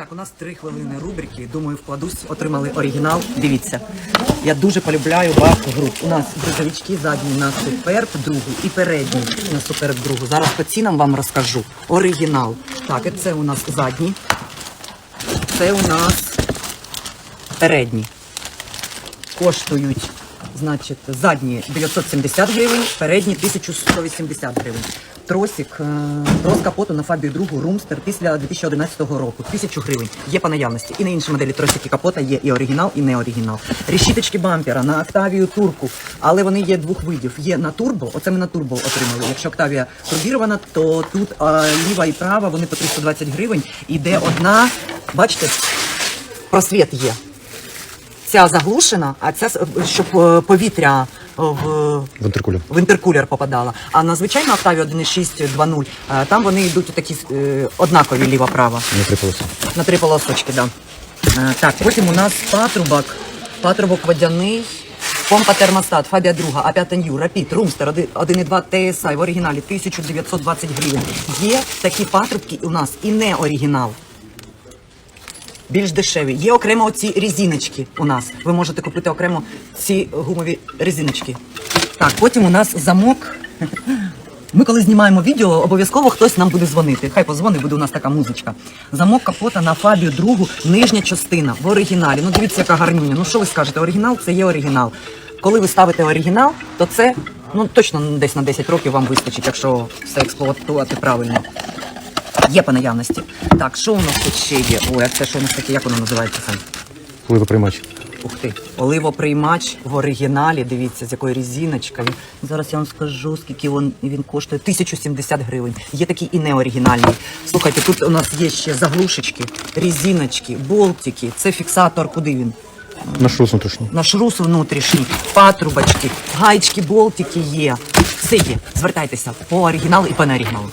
Так, у нас три хвилини рубрики. Думаю, вкладусь. Отримали оригінал. Дивіться. Я дуже полюбляю багато груп. У нас грузовички задні на суперб другу і передні на суперб другу. Зараз по цінам вам розкажу. Оригінал. Так, це у нас задні. Це у нас передні. Коштують, значить, задні 970 гривень, передні 1180 гривень. Тросик, е, трос капоту на Фабію другу Румстер після 2011 року. 1000 гривень. Є по наявності. І на інші моделі тросики капота є і оригінал, і не оригінал. Решіточки бампера на Октавію турку, але вони є двох видів. Є на турбо, оце ми на турбо отримали. Якщо Октавія турбірована, то тут е, ліва і права, вони по 320 гривень. Іде одна, бачите, просвіт є. Ця заглушена, а ця щоб е, повітря е, в, В інтеркулі. в інтеркулер попадало. А на звичайну Октавію 1.6 2.0 е, там вони йдуть такі е, однакові ліва-права. Не три полоси. На три полосочки, да. Так, потім у нас патрубок. Патрубок водяний. Помпа термостат, Фабія друга, А5 Нью, Рапід, Румстер, 1.2 TSI в оригіналі 1920 гривень. Є такі патрубки у нас і не оригінал. Більш дешеві. Є окремо оці резиночки у нас. Ви можете купити окремо ці гумові резиночки. Так, потім у нас замок. Ми коли знімаємо відео, обов'язково хтось нам буде дзвонити. Хай позвонить, буде у нас така музичка. Замок капота на Фабію другу, нижня частина в оригіналі. Ну дивіться, яка гарнюня. Ну що ви скажете? Оригінал це є оригінал. Коли ви ставите оригінал, то це ну точно десь на 10 років вам вистачить, якщо все експлуатувати правильно. Є по наявності. Так, що у нас тут ще є? Ой, а це що у нас таке, як воно називається сам? Пливоприймач. Ух ти, оливоприймач в оригіналі. Дивіться, з якою резиночкою. Зараз я вам скажу, скільки він, він коштує. 1070 гривень. Є такий і не оригінальний. Слухайте, тут у нас є ще заглушечки, резиночки, болтики. Це фіксатор, куди він? На шрус внутрішній. На шрус внутрішній, патрубочки, гаєчки, болтики є. Все є. Звертайтеся по оригіналу і по неоригіналу.